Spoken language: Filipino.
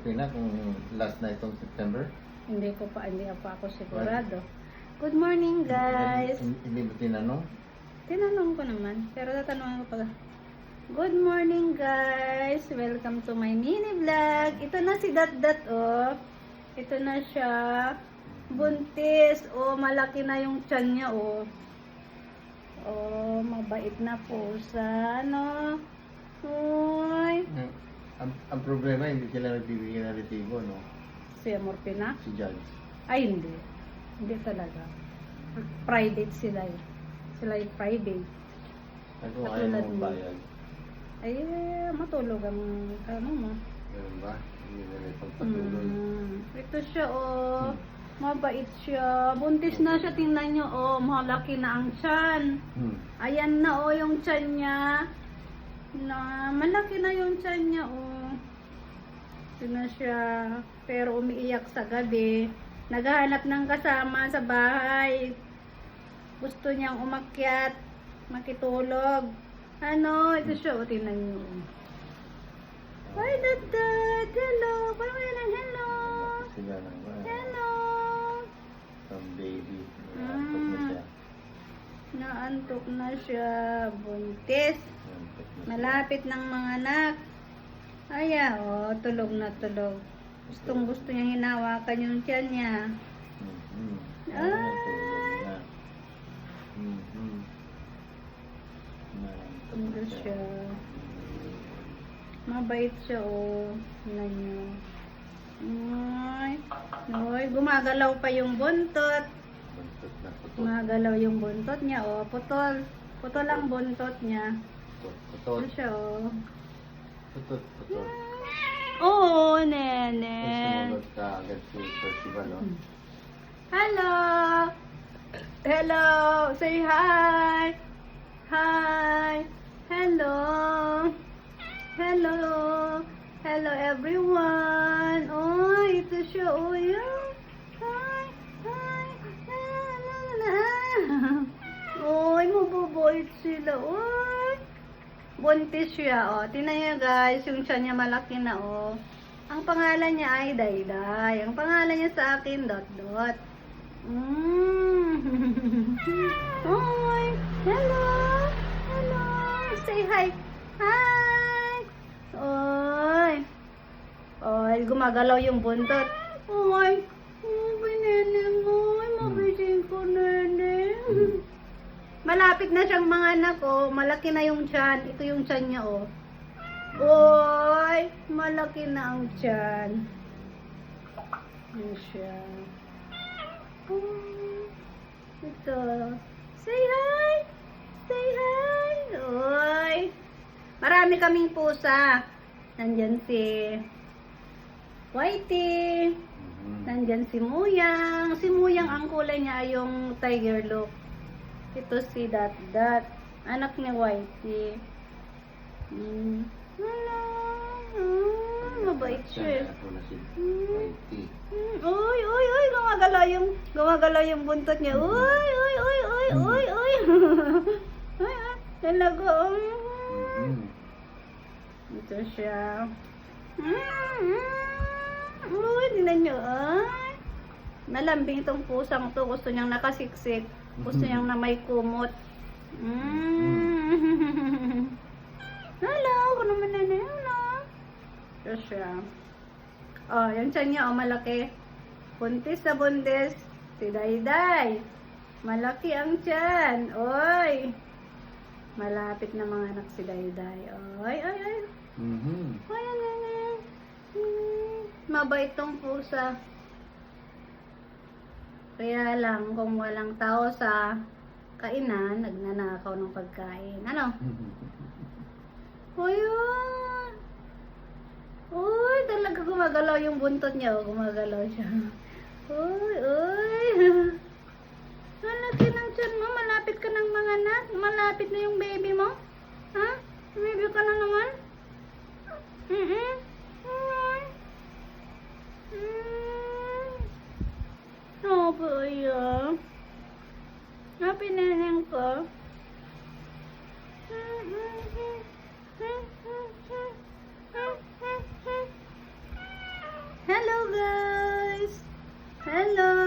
Pina kung last na itong September? Hindi ko pa, hindi pa ako sigurado. Good morning, guys. Hindi, hindi tinanong? Tinanong ko naman, pero tatanungin ko pa. Good morning, guys. Welcome to my mini vlog. Ito na si Dat Dat, oh. Ito na siya. Buntis. Oh, malaki na yung tiyan niya, oh. Oh, mabait na pusa, no? Uy. Hmm. Ang, ang problema, hindi sila nagbibigay ng retibo, no? Si Amorpina? Si Judge. Ay, hindi. Hindi talaga. Private sila eh. Sila yung private. Ako Katulad ayaw mong mo. bayad. Ay, matulog ang ano mo. Ganun ba? Hindi nila ipagpatuloy. Mm. Ito siya, oh. Mabait siya. Buntis na siya, tingnan nyo, oh. Malaki na ang tiyan. Hmm. Ayan na, oh, yung tiyan niya. Na, malaki na yung tiyan niya, oh. Ito na siya. Pero umiiyak sa gabi. Naghahanap ng kasama sa bahay. Gusto niyang umakyat. Makitulog. Ano, ito siya, oh, tingnan nyo. Hi, Dad, Hello. Parang yan ang hello. Sila Hello. some baby. Nakakot na siya. Naantok na siya. Buntis. Malapit ng mga anak. Aya, oh, tulog na tulog. Gustong gusto niya hinawakan yung tiyan niya. Mhm. Ay! Nakakot na Ito siya. Mabait siya, oh. Tingnan niyo. Ay. Ay, gumagalaw pa yung buntot. Buntot na putol. Gumagalaw yung buntot niya, oh. Putol. Putol ang buntot niya. Putol. Ito siya, oh. Putol. Putol. Oo, nene. sumunod ka agad oh. Hello! Hello! Say hi! Hi! Hello! Hello! Hello everyone! Oh, ito siya. Oh, yeah. Hi! Hi! La, la, la, la. Oy, mabubuit sila. Oy! Buntis siya, oh. Tingnan niyo guys, yung tiyan niya malaki na, oh. Ang pangalan niya ay Dayday. Ang pangalan niya sa akin, Dot Dot. Mm. Hi! Hello! Hello! Say hi! Hi! Oy! Oy, gumagalaw yung buntot. Oy, nene mo. Oy, mabisin ko, nene. Malapit na siyang mga anak, oh. Malaki na yung tiyan. Ito yung tiyan niya, oh. Oy! Malaki na ang tiyan. Yan siya. Oh, ito. Say hi! Say hi! Oy! Marami kaming pusa. Nandyan si Whitey. Mhm. Nandyan si Muyang. Si Muyang ang kulay niya ay yung tiger look. Ito si Dat Dat. Anak ni Whitey. Mm. Hello. Mm, mabait siya. eh. Ako na si Mm. Whitey. Mm, Uy, uy, uy, gumagalaw yung, gumagalaw yung buntot niya. Uy, uy, uy, uy, uy, uy. Ay, ay, talaga. mm. Mhm. Ito siya. Mm, Uy, tingnan nyo, ay. Malambing itong pusang to. Gusto niyang nakasiksik. Gusto niyang na may kumot. Mm. Hello, ako naman na Hello. Ito siya. Oh, yung tiyan niya, oh, malaki. Buntis na buntis. Si Dayday. Malaki ang tiyan. Oy. Malapit na mga anak si Dayday. Oy, ay, ay. Mhm. Ay, ay, ay, ay. Hmm, Mabait tong pusa. Kaya lang, kung walang tao sa kainan, nagnanakaw ng pagkain. Ano? Uy, uy. Uy, talaga gumagalaw yung buntot niya. Oh, gumagalaw siya. Uy, uy. Malaki ng tiyan mo. Malapit ka ng mga anak. Malapit na yung baby mo. Ha? Baby ka na naman? Mm-mm. Mm. Mm. Ano ba yan? Happy neneng ko. Mm-mm. Hello guys! Hello!